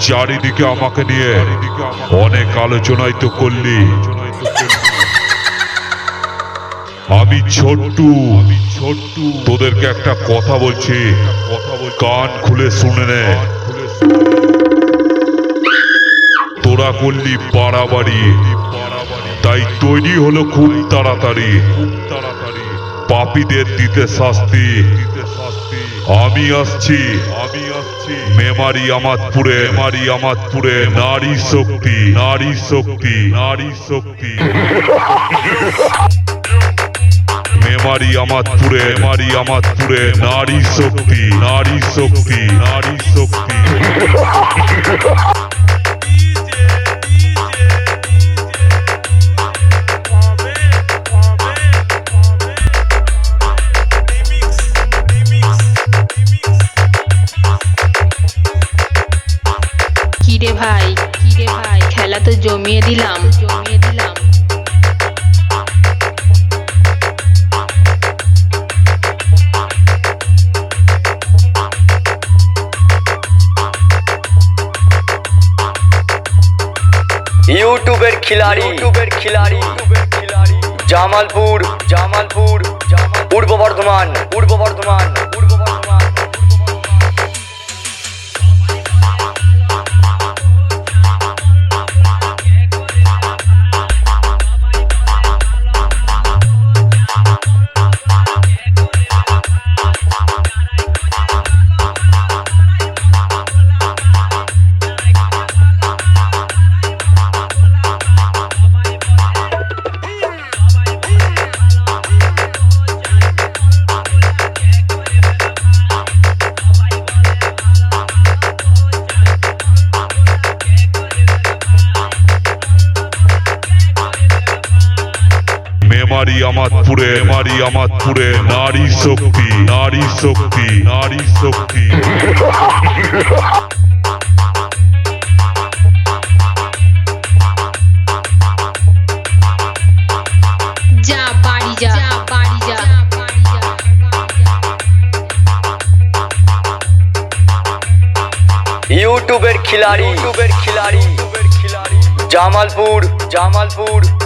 চারিদিকে আমাকে নিয়ে অনেক আলোচনাই তো করলি। আমি ছোট্টু আমি ছোট্টু তোদেরকে একটা কথা বলছি। কান খুলে শুনে নে। তোরা করলি বাড়াবাড়ি। তাই তৈরি হলো খুব তাড়াতাড়ি খুব তাড়াতাড়ি। পাপীদের দিতে শাস্তি। আমি আসছি। আমি আসছি মেমারি আমাদপুরে। মেমারি আমাদপুরে। নারী শক্তি। নারী শক্তি। নারী শক্তি। মেমারি আমাদপুরে। মেমারি আমাদপুরে। নারী শক্তি। নারী শক্তি। নারী শক্তি। ইউটিউবের খিলাড়ি। ইউটিউবের খিলাড়ি। খিলাড়ি জামালপুর জামালপুর। পূর্ব বর্ধমান পূর্ব বর্ধমান। আমাদপুরে মেমারি আমাদপুরে নারী শক্তি নারী শক্তি নারী শক্তি। যা বাড়ি যা। যা বাড়ি যা বাড়ি যা। ইউটিউবের খিলাড়ি। ইউটিউবের খিলাড়ি। জামালপুর জামালপুর।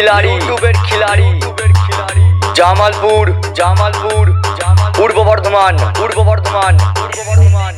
ইউটিউবের খিলাড়ি ইউটিউবের খিলাড়ি। জামালপুর জামালপুর পূর্ব বর্ধমান পূর্ব বর্ধমান পূর্ব বর্ধমান।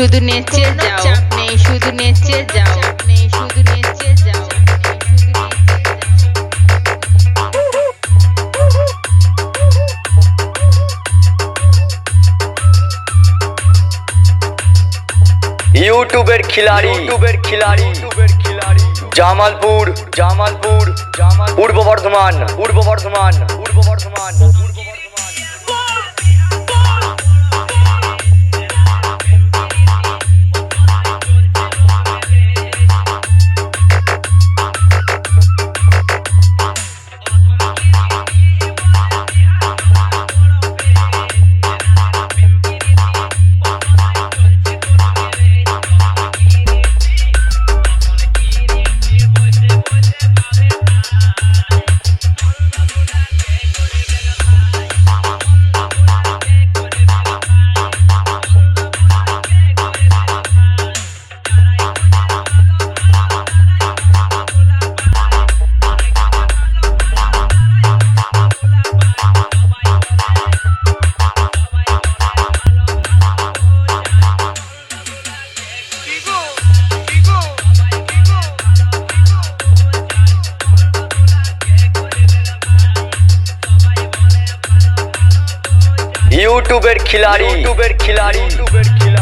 শুধু নেচে যাও। নেই শুধু নেচে যাও। নেই শুধু নেচে যাও। ইউটিউবের খিলাড়ি। ইউটিউবের খিলাড়ি। ইউটিউবের খিলাড়ি। জামালপুর জামালপুর জামাল পূর্ব বর্ধমান পূর্ব বর্ধমান পূর্ব বর্ধমান পূর্ব বর্ধমান। ইউটিউবের খিলাড়ি ইউটিউবের খিলাড়ি ইউটিউবের খিলাড়ি